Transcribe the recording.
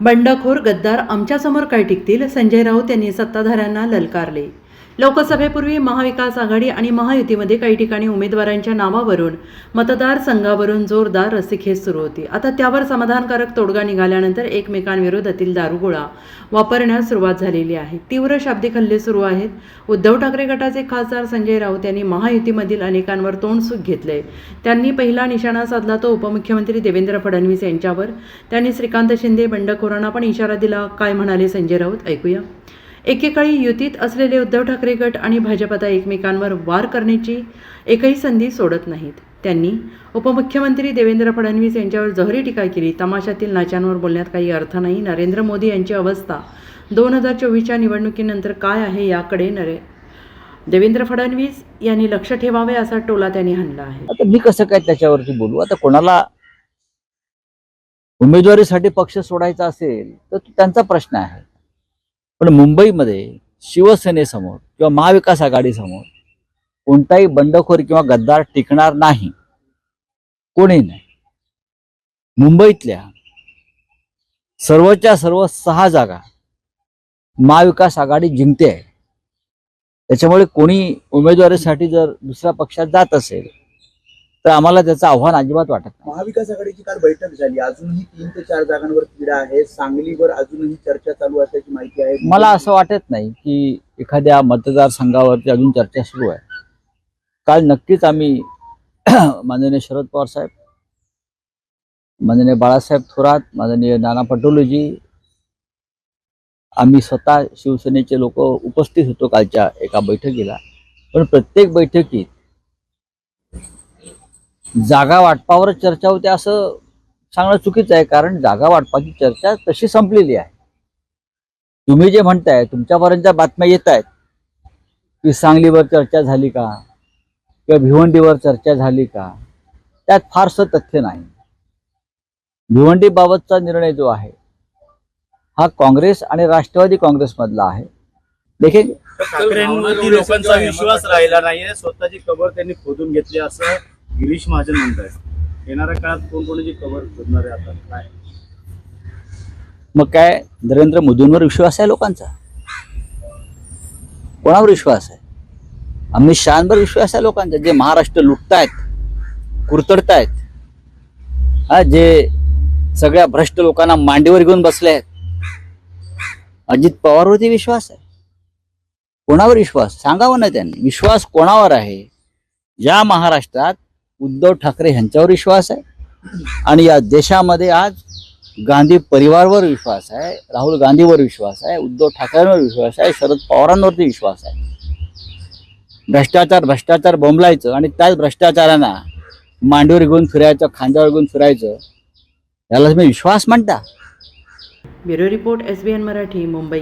बंडखोर गद्दार आमच्यासमोर काय टिकतील? संजय राऊत यांनी सत्ताधाऱ्यांना ललकारले. लोकसभेपूर्वी महाविकास आघाडी आणि महायुतीमध्ये काही ठिकाणी उमेदवारांच्या नावावरून मतदारसंघावरून जोरदार रस्सीखेच सुरू होती. आता त्यावर समाधानकारक तोडगा निघाल्यानंतर एकमेकांविरोधातील दारुगोळा वापरण्यास सुरुवात झालेली आहे. तीव्र शाब्दिक हल्ले सुरू आहेत. उद्धव ठाकरे गटाचे खासदार संजय राऊत यांनी महायुतीमधील अनेकांवर तोंडसुख घेतले त्यांनी पहिला निशाणा साधला तो उपमुख्यमंत्री देवेंद्र फडणवीस यांच्यावर. त्यांनी श्रीकांत शिंदे बंडखोरांना पण इशारा दिला. काय म्हणाले संजय राऊत? ऐकूया. एकेकाळी युतीत असलेले उद्धव ठाकरे गट आणि भाजप एकमेकांवर वार करण्याची एकही संधी सोडत नाहीत. त्यांनी उपमुख्यमंत्री देवेंद्र फडणवीस यांच्यावर जहरी टीका केली. तमाशातील नाच्यांवर बोलण्यात काही अर्थ नाही. नरेंद्र मोदी यांची अवस्था दोन हजार चोवीसच्या निवडणुकीनंतर काय आहे याकडे नरे देवेंद्र फडणवीस यांनी लक्ष ठेवावे असा टोला त्यांनी हाणला आहे. आता मी कसं काय त्याच्यावरती बोलू? आता कोणाला उमेदवारीसाठी पक्ष सोडायचा असेल तर त्यांचा प्रश्न आहे. पण मुंबईमध्ये शिवसेनेसमोर किंवा महाविकास आघाडीसमोर कोणताही बंडखोर किंवा गद्दार टिकणार नाही. कोणी नाही. मुंबईतल्या सर्वच्या सर्व सहा जागा महाविकास आघाडी जिंकते आहे. त्याच्यामुळे कोणी उमेदवारीसाठी जर दुसऱ्या पक्षात जात असेल तर आम्हाला त्याचं आव्हान अजिबात वाटत नाही. महाविकास आघाडीची काल बैठक झाली. अजूनही तीन ते चार जागांवर तिढा आहे. सांगलीवर अजूनही चर्चा चालू असल्याची माहिती आहे. मला असं वाटत नाही की एखाद्या मतदारसंघावरती अजून चर्चा सुरू आहे. काल नक्कीच आम्ही माननीय शरद पवार साहेब माननीय बाळासाहेब थोरात माननीय नाना पटोलेजी आम्ही स्वतः शिवसेनेचे लोक उपस्थित होतो कालच्या एका बैठकीला. पण प्रत्येक बैठकीत जागा वाटपावर चर्चा होते असं सांगणं चुकीचं आहे कारण जागा वाटपाची चर्चा तशी संपलेली आहे. तुम्ही जे म्हणताय तुमच्यापर्यंत ज्या बातम्या येत आहेत की सांगलीवर चर्चा झाली का? किंवा भिवंडीवर चर्चा झाली का? त्यात फारसं तथ्य नाही. भिवंडीबाबतचा निर्णय जो आहे हा काँग्रेस आणि राष्ट्रवादी काँग्रेसमधला आहे. देखील लोकांचा विश्वास राहिला नाहीये स्वतःची कबर त्यांनी खोदून घेतली असं गिरीश महाजन म्हणताय येणाऱ्या काळात कोण कबर आहे आता काय? मग काय नरेंद्र मोदींवर विश्वास आहे लोकांचा? कोणावर विश्वास आहे? अमित शहांवर विश्वास आहे लोकांचा? जे महाराष्ट्र लुटतायत कुरतडतायत हा जे सगळ्या भ्रष्ट लोकांना मांडीवर घेऊन बसले आहेत अजित पवारवरती विश्वास आहे? कोणावर विश्वास? सांगावं ना त्यांनी. विश्वास कोणावर आहे? ज्या महाराष्ट्रात उद्धव ठाकरे यांच्यावर विश्वास आहे. आणि या देशामध्ये आज गांधी परिवारवर विश्वास आहे राहुल गांधीवर विश्वास आहे उद्धव ठाकरेंवर विश्वास आहे शरद पवारांवरती विश्वास आहे. भ्रष्टाचार भ्रष्टाचार बोंबलायचं आणि त्याच भ्रष्टाचारांना मांडीवर घेऊन फिरायचं खांद्यावर घेऊन फिरायचं याला तुम्ही विश्वास म्हणता? Bureau report S B N Marathi Mumbai.